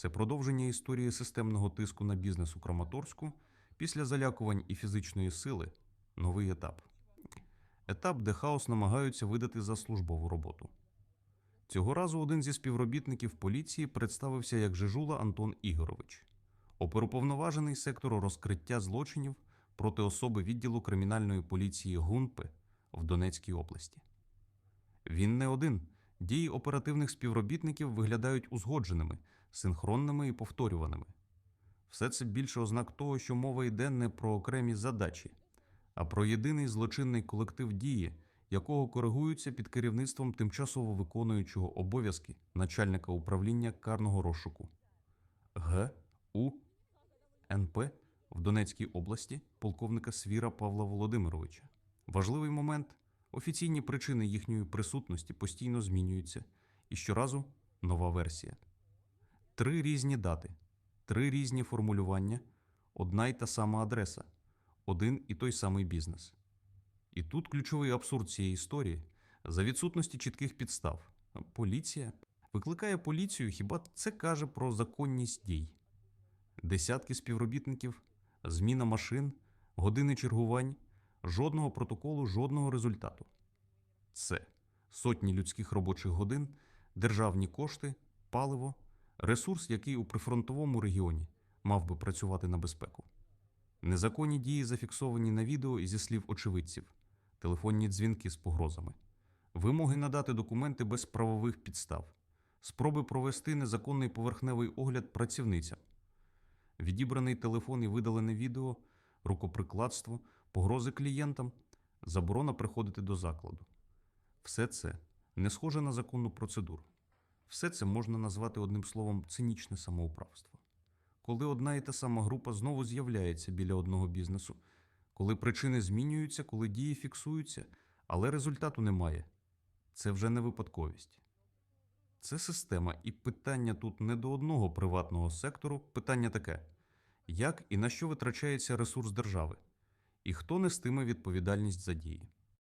Це продовження історії системного тиску на бізнес у Краматорську після залякувань і фізичної сили новий етап. Етап, де хаос намагаються видати за службову роботу. Цього разу один зі співробітників поліції представився як Жижула Антон Ігорович, оперуповноважений сектору розкриття злочинів проти особи відділу кримінальної поліції ГУНПи в Донецькій області. Він не один. Дії оперативних співробітників виглядають узгодженими, синхронними і повторюваними. Все це більше ознак того, що мова йде не про окремі задачі, а про єдиний злочинний колектив дії, якого коригуються під керівництвом тимчасово виконуючого обов'язки начальника управління карного розшуку Г. У. НП в Донецькій області полковника Свіра Павла Володимировича. Важливий момент офіційні причини їхньої присутності постійно змінюються, і щоразу нова версія. Три різні дати, три різні формулювання, одна й та сама адреса, один і той самий бізнес. І тут ключовий абсурд цієї історії за відсутності чітких підстав. Поліція викликає поліцію, хіба це каже про законність дій? Десятки співробітників, зміна машин, години чергувань, жодного протоколу, жодного результату. Це сотні людських робочих годин, державні кошти, паливо, ресурс, який у прифронтовому регіоні мав би працювати на безпеку. Незаконні дії зафіксовані на відео зі слів очевидців, телефонні дзвінки з погрозами, вимоги надати документи без правових підстав, спроби провести незаконний поверхневий огляд працівницям, відібраний телефон і видалене відео, рукоприкладство, погрози клієнтам, заборона приходити до закладу. Все це не схоже на законну процедуру. Все це можна назвати одним словом цинічне самоуправство. Коли одна і та сама група знову з'являється біля одного бізнесу, коли причини змінюються, коли дії фіксуються, але результату немає, це вже не випадковість. Це система, і питання тут не до одного приватного сектору. Питання таке: як і на що витрачається ресурс держави, і хто нестиме відповідальність за дії.